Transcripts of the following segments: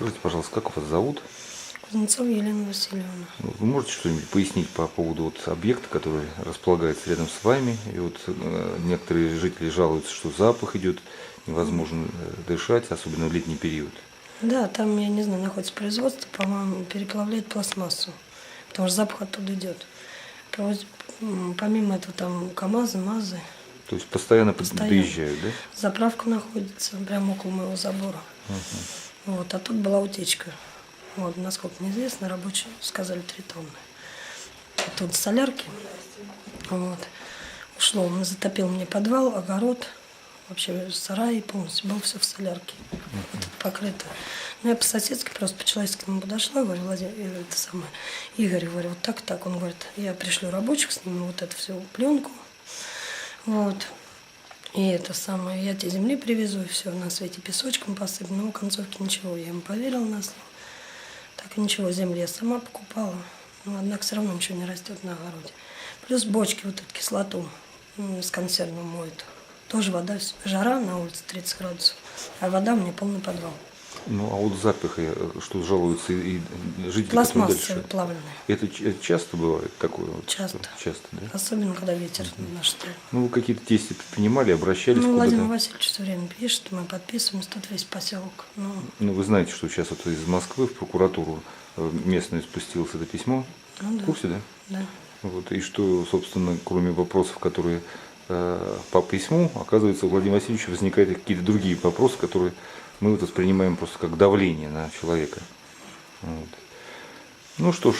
Скажите, пожалуйста, как вас зовут? Кузнецова Елена Васильевна. Вы можете что-нибудь пояснить по поводу вот объекта, который располагается рядом с вами? И вот э, некоторые жители жалуются, что запах идет, невозможно э, дышать, особенно в летний период. Да, там, я не знаю, находится производство, по-моему, переплавляет пластмассу, потому что запах оттуда идет. Помимо этого там КАМАЗы, МАЗы, То есть постоянно, Постоянно. доезжают, да? заправка находится прямо около моего забора. Вот, а тут была утечка. Вот, насколько мне известно, рабочие сказали 3 тонны. А Тут солярки. Вот. Ушло, он затопил мне подвал, огород, вообще сарай полностью, было все в солярке. Вот покрыто. Ну, я по-соседски просто по-человечески к нему подошла, говорю, Владимир, э, это самое, Игорь, говорю, вот так, так. Он говорит, я пришлю рабочих, сниму вот эту всю пленку. Вот. И это самое, я тебе земли привезу, и все, на свете песочком посыпано. Но в концовке ничего, я ему поверил на слово. Так ничего, земли я сама покупала. Но, однако, все равно ничего не растет на огороде. Плюс бочки, вот эту кислоту с консервом моют. Тоже вода, жара на улице 30 градусов, а вода у меня полный подвал. Ну, а вот запах, э, что жалуются и жители, которые Пластмасса дальше. плавленая. Это, часто бывает такое? Часто. Часто, да? Особенно, когда ветер наш стоит. Ну, вы какие-то действия предпринимали, обращались Ну, Владимир? Васильевич все время пишет, мы подписываемся, тут весь поселок. Ну, Ну, вы знаете, что сейчас вот из Москвы в прокуратуру э, местную спустилось это письмо. ну В да. курсе, да? Да. Вот, и что, собственно, кроме вопросов, которые э, по письму, оказывается, у Владимира Васильевича возникают какие-то другие вопросы, которые мы вот воспринимаем просто как давление на человека. Вот. Ну что ж,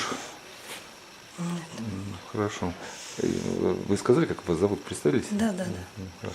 м, хорошо. Э, Вы сказали, как вас зовут, представились? Да, да, да.